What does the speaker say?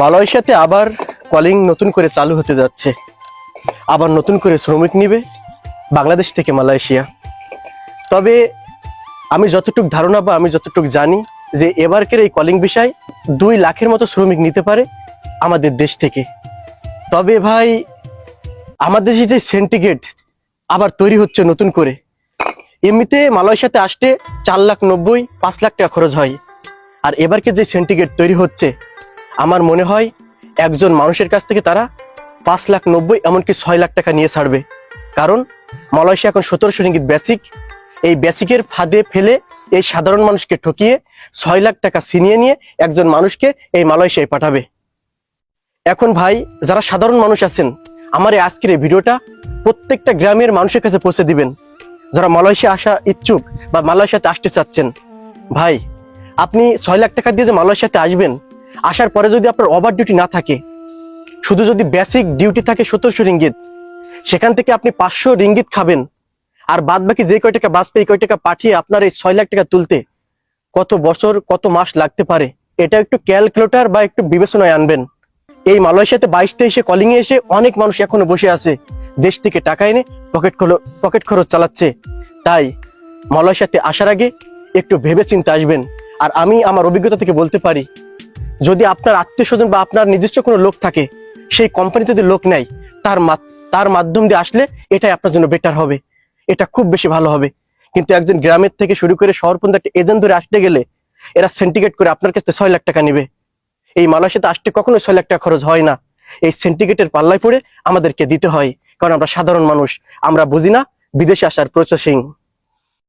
মালয়েশিয়াতে আবার কলিং নতুন করে চালু হতে যাচ্ছে। আবার নতুন করে শ্রমিক নিবে বাংলাদেশ থেকে মালয়েশিয়া। তবে আমি যতটুকু ধারণা বা আমি যতটুক জানি যে এবারকের এই কলিং বিষয় দুই লাখের মতো শ্রমিক নিতে পারে আমাদের দেশ থেকে। তবে ভাই, আমাদের যে সেন্টিগ্রেড আবার তৈরি হচ্ছে নতুন করে, এমনিতে মালয়েশিয়াতে আসতে চার লাখ নব্বই, পাঁচ লাখ টাকা খরচ হয়। আর এবারকে যে সেন্টিগ্রেড তৈরি হচ্ছে আমার মনে হয় একজন মানুষের কাছ থেকে তারা পাঁচ লাখ নব্বই, এমনকি ছয় লাখ টাকা নিয়ে ছাড়বে। কারণ মালয়েশিয়া এখন সতেরোশো রিঙ্গিত বেসিক এই বেসিকের ফাঁদে ফেলে এই সাধারণ মানুষকে ঠকিয়ে ছয় লাখ টাকা ছিনিয়ে নিয়ে একজন মানুষকে এই মালয়েশিয়ায় পাঠাবে। এখন ভাই, যারা সাধারণ মানুষ আছেন, আমার এই আজকের এই ভিডিওটা প্রত্যেকটা গ্রামের মানুষের কাছে পৌঁছে দিবেন। যারা মালয়েশিয়া আসা ইচ্ছুক বা মালয়েশিয়াতে আসতে চাচ্ছেন, ভাই, আপনি ছয় লাখ টাকা দিয়ে যে মালয়েশিয়াতে আসবেন আসার পরে যদি আপনার ওভার ডিউটি না থাকে, শুধু যদি বেসিক ডিউটি থাকে সতেরোশো রিঙ্গিত সেখান থেকে আপনি পাঁচশো রিঙ্গিত খাবেন। আর বাদ বাকি যে কয় টাকা বাঁচবে, এই কয় টাকা পাঠিয়ে আপনার এই ছয় লাখ টাকা তুলতে কত বছর, কত মাস লাগতে পারে? এটা একটু ক্যালকুলেটার বা একটু বিবেচনায় আনবেন। এই মালয়েশিয়াতে বাইশ তেইশে কলিং এ এসে অনেক মানুষ এখনও বসে আছে। দেশ থেকে টাকা এনে পকেট পকেট খরচ চালাচ্ছে। তাই মালয়েশিয়াতে আসার আগে একটু ভেবে চিন্তে আসবেন। আর আমি আমার অভিজ্ঞতা থেকে বলতে পারি যদি আপনার আত্মীয় স্বজন বা আপনার নিজস্ব কোনো লোক থাকে, সেই কোম্পানিতে যদি লোক নেয়, তার তার মাধ্যম দিয়ে আসলে এটাই আপনার জন্য বেটার হবে। এটা খুব বেশি ভালো হবে। কিন্তু একজন গ্রামের থেকে শুরু করে শহর পর্যন্ত একটা এজেন্ট ধরে আসতে গেলে এরা সেন্টিকেট করে আপনার কাছে ছয় লাখ টাকা নেবে। এই মালয়েশিয়াতে আসতে কখনো ছয় লাখ টাকা খরচ হয় না। এই সেন্টিকেটের পাল্লায় পড়ে আমাদেরকে দিতে হয়। কারণ আমরা সাধারণ মানুষ, আমরা বুঝি না বিদেশে আসার প্রসেসিং